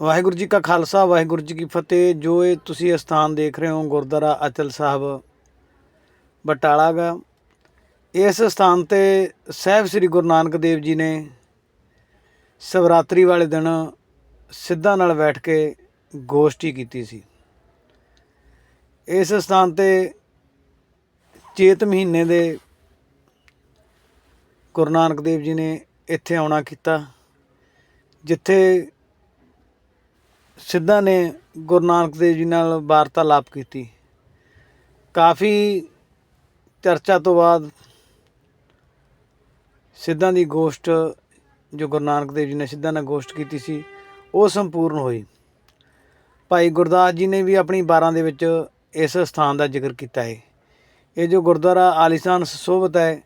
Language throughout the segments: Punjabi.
ਵਾਹਿਗੁਰੂ ਜੀ ਕਾ ਖਾਲਸਾ, ਵਾਹਿਗੁਰੂ ਜੀ ਕੀ ਫਤਿਹ। ਜੋ ਇਹ ਤੁਸੀਂ ਇਹ ਸਥਾਨ ਦੇਖ ਰਹੇ ਹੋ, ਗੁਰਦੁਆਰਾ ਅਚਲ ਸਾਹਿਬ ਬਟਾਲਾ ਗਾ ਇਸ ਸਥਾਨ ਤੇ ਸਹਿਬ ਸ੍ਰੀ ਗੁਰੂ ਨਾਨਕ ਦੇਵ ਜੀ ਨੇ ਸ਼ਿਵਰਾਤਰੀ ਵਾਲੇ ਦਿਨ ਸਿੱਧਾਂ ਨਾਲ ਬੈਠ ਕੇ ਗੋਸ਼ਟੀ ਕੀਤੀ ਸੀ। ਇਸ ਸਥਾਨ ਤੇ ਚੇਤ ਮਹੀਨੇ ਦੇ ਗੁਰੂ ਨਾਨਕ ਦੇਵ ਜੀ ਨੇ ਇੱਥੇ ਆਉਣਾ ਕੀਤਾ, ਜਿੱਥੇ ਸਿੱਧਾਂ ਨੇ ਗੁਰੂ ਨਾਨਕ ਦੇਵ ਜੀ ਨਾਲ ਵਾਰਤਾਲਾਪ ਕੀਤੀ। ਕਾਫੀ ਚਰਚਾ ਤੋਂ ਬਾਅਦ ਸਿੱਧਾਂ ਦੀ ਗੋਸ਼ਟ ਜੋ ਗੁਰੂ ਨਾਨਕ ਦੇਵ ਜੀ ਨੇ ਸਿੱਧਾਂ ਨਾਲ ਗੋਸ਼ਟ ਕੀਤੀ ਸੀ, ਉਹ ਸੰਪੂਰਨ ਹੋਈ। ਭਾਈ ਗੁਰਦਾਸ ਜੀ ਨੇ ਵੀ ਆਪਣੀ 12 ਦੇ ਵਿੱਚ ਇਸ ਸਥਾਨ ਦਾ ਜ਼ਿਕਰ ਕੀਤਾ ਹੈ। ਇਹ ਜੋ ਗੁਰਦੁਆਰਾ ਆਲੀਸ਼ਾਨ ਸੁਸ਼ੋਭਿਤ ਹੈ,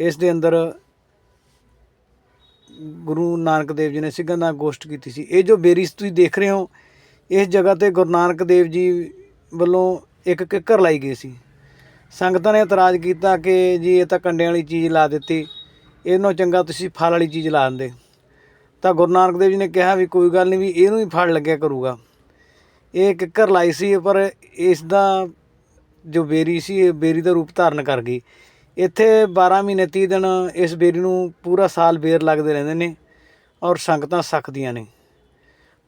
ਇਸ ਦੇ ਅੰਦਰ ਗੁਰੂ ਨਾਨਕ ਦੇਵ ਜੀ ਨੇ ਸਿੰਘਾਂ ਨਾਲ ਗੋਸ਼ਟ ਕੀਤੀ ਸੀ। ਇਹ ਜੋ ਬੇਰੀ ਤੁਸੀਂ ਦੇਖ ਰਹੇ ਹੋ, ਇਸ ਜਗ੍ਹਾ ਤੇ ਗੁਰੂ ਨਾਨਕ ਦੇਵ ਜੀ ਵੱਲੋਂ ਇੱਕ ਕਿੱਕਰ ਲਾਈ ਗਈ ਸੀ। ਸੰਗਤਾਂ ਨੇ ਇਤਰਾਜ਼ ਕੀਤਾ ਕਿ ਜੀ ਇਹ ਤਾਂ ਕੰਡਿਆਂ ਵਾਲੀ ਚੀਜ਼ ਲਾ ਦਿੱਤੀ, ਇਹਨੋਂ ਚੰਗਾ ਤੁਸੀਂ ਫਲ ਵਾਲੀ ਚੀਜ਼ ਲਾ ਦਿੰਦੇ। ਤਾਂ ਗੁਰੂ ਨਾਨਕ ਦੇਵ ਜੀ ਨੇ ਕਿਹਾ ਵੀ ਕੋਈ ਗੱਲ ਨਹੀਂ ਵੀ ਇਹਨੂੰ ਹੀ ਫਲ ਲੱਗਿਆ ਕਰੂਗਾ। ਇਹ ਕਿੱਕਰ ਲਾਈ ਸੀ, ਪਰ ਇਸ ਦਾ ਜੋ ਬੇਰੀ ਸੀ, ਇਹ ਬੇਰੀ ਦਾ ਰੂਪ ਧਾਰਨ ਕਰ ਗਈ। ਇੱਥੇ 12 ਮਹੀਨੇ 30 ਦਿਨ ਇਸ ਬੇਰੀ ਨੂੰ ਪੂਰਾ ਸਾਲ ਬੇਰ ਲੱਗਦੇ ਰਹਿੰਦੇ ਨੇ ਔਰ ਸੰਗਤਾਂ ਸਖਦੀਆਂ ਨੇ।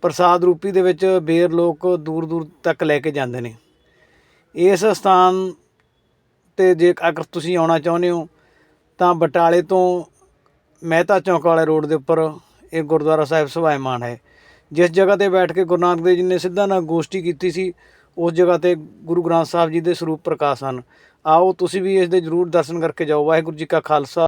ਪ੍ਰਸਾਦ ਰੂਪੀ ਦੇ ਵਿੱਚ ਬੇਰ ਲੋਕ ਦੂਰ ਦੂਰ ਤੱਕ ਲੈ ਕੇ ਜਾਂਦੇ ਨੇ। ਇਸ ਸਥਾਨ ਤੇ ਜੇ ਅਗਰ ਤੁਸੀਂ ਆਉਣਾ ਚਾਹੁੰਦੇ ਹੋ, ਤਾਂ ਬਟਾਲੇ ਤੋਂ ਮਹਿਤਾ ਚੌਂਕ ਵਾਲੇ ਰੋਡ ਦੇ ਉੱਪਰ ਇਹ ਗੁਰਦੁਆਰਾ ਸਾਹਿਬ ਸੁਭਾਇਮਾਨ ਹੈ। ਜਿਸ ਜਗ੍ਹਾ ਤੇ ਬੈਠ ਕੇ ਗੁਰੂ ਨਾਨਕ ਦੇਵ ਜੀ ਨੇ ਸਿੱਧਾ ਨਾਲ ਗੋਸ਼ਟੀ ਕੀਤੀ ਸੀ ਉਸ ਜਗ੍ਹਾ ਤੇ ਗੁਰੂ ਗ੍ਰੰਥ ਸਾਹਿਬ ਜੀ ਦੇ ਸਰੂਪ ਪ੍ਰਕਾਸ਼ ਹਨ। ਆਓ ਤੁਸੀਂ ਵੀ ਇਸ ਦੇ ਜਰੂਰ ਦਰਸ਼ਨ ਕਰਕੇ ਜਾਓ। ਵਾਹਿਗੁਰੂ ਜੀ ਕਾ ਖਾਲਸਾ।